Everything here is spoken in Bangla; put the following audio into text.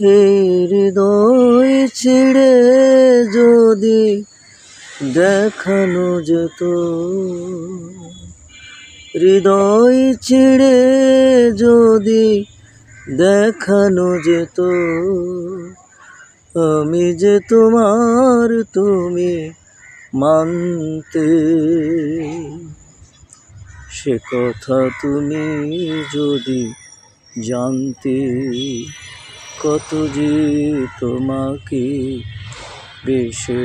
হৃদয় ছিঁড়ে যদি দেখানো যেত। হৃদয় ছিঁড়ে যদি দেখানো যেত। আমি যে তোমার তুমি মানতে সে কথা তুমি যদি জানতে কত যে তোমাকে বেশে